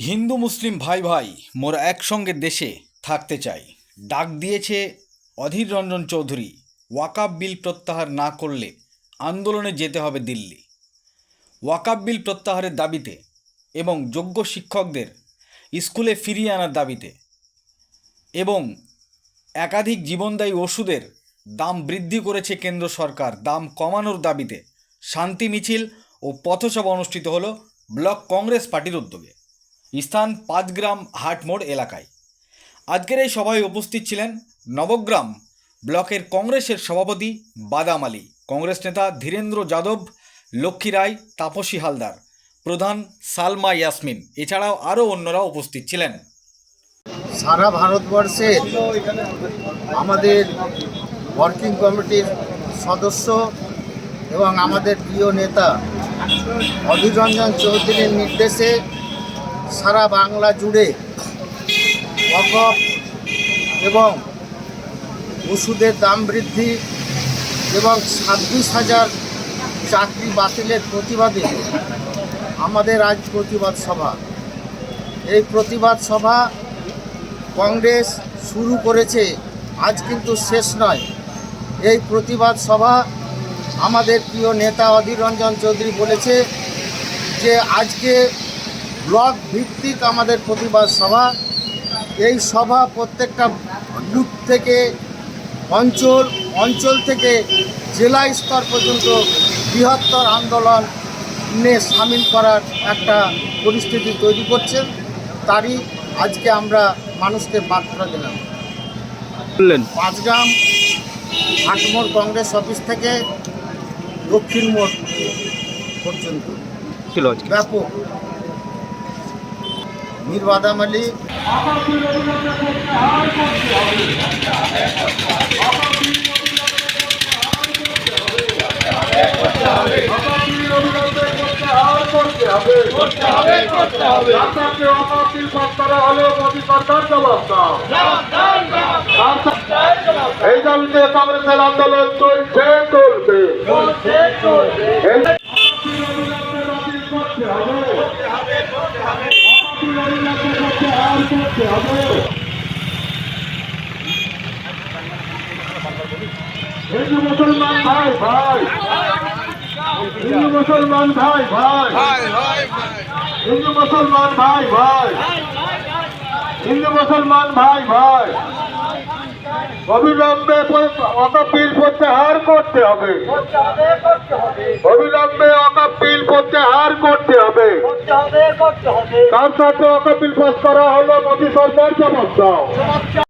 হিন্দু মুসলিম ভাই ভাই মোরা একসঙ্গে দেশে থাকতে চাই। ডাক দিয়েছে অধীর রঞ্জন চৌধুরী, ওয়াকাব বিল প্রত্যাহার না করলে আন্দোলনে যেতে হবে দিল্লি। ওয়াকাব বিল প্রত্যাহারের দাবিতে এবং যোগ্য শিক্ষকদের স্কুলে ফিরিয়ে আনার দাবিতে এবং একাধিক জীবনদায়ী ওষুধের দাম বৃদ্ধি করেছে কেন্দ্র সরকার। দাম কমানোর দাবিতে শান্তি মিছিল ও পথসভা অনুষ্ঠিত হলো ব্লক কংগ্রেস পার্টির উদ্যোগে। স্থান পাঁচগ্রাম হাটমোড় এলাকায়। আজকের এই সভায় উপস্থিত ছিলেন নবগ্রাম ব্লকের কংগ্রেসের সভাপতি বাদাম আলী, কংগ্রেস নেতা ধীরেন্দ্র যাদব, লক্ষ্মী রায়, তাপসী হালদার, প্রধান সালমা ইয়াসমিন, এছাড়াও আরও অন্যরা উপস্থিত ছিলেন। সারা ভারতবর্ষের আমাদের ওয়ার্কিং কমিটির সদস্য এবং আমাদের প্রিয় নেতা অধীর রঞ্জন চৌধুরীর নির্দেশে সারা বাংলা জুড়ে অকপ এবং ওষুধের দাম বৃদ্ধি এবং ছাব্বিশ হাজার চাকরি বাতিলের প্রতিবাদে আমাদের আজ প্রতিবাদ সভা। এই প্রতিবাদ সভা কংগ্রেস শুরু করেছে, আজ কিন্তু শেষ নয়। এই প্রতিবাদ সভা আমাদের প্রিয় নেতা অধীর রঞ্জন চৌধুরী বলেছে যে, আজকে ব্লক ভিত্তিক আমাদের প্রতিবাদ সভা। এই সভা প্রত্যেকটা বুথ থেকে অঞ্চল অঞ্চল থেকে জেলা স্তর পর্যন্ত বৃহত্তর আন্দোলন নিয়ে সামিল করার একটা পরিস্থিতি তৈরি করছেন। তারই আজকে আমরা মানুষকে বার্তা দিলাম। বললেন। পাঁচগ্রাম আটমোড় কংগ্রেস অফিস থেকে দক্ষিণ মোড় পর্যন্ত। ছিল ব্যাপক। মীর বাদাম আলী। এই দাবিতে কংগ্রেসের আন্দোলন চলছে চলবে এই হিন্দু মুসলমান ভাই ভাই। হিন্দু মুসলমান ভাই ভাই। হিন্দু মুসলমান ভাই ভাই হিন্দু মুসলমান ভাই ভাই অবিলম্বে অকাপিল প্রত্যাহার করতে হবে। অবিলম্বে অকাপিল প্রত্যাহার করতে হবে। তার সাথে অকাপিল পাস করা হলো মোদী সরকার দাও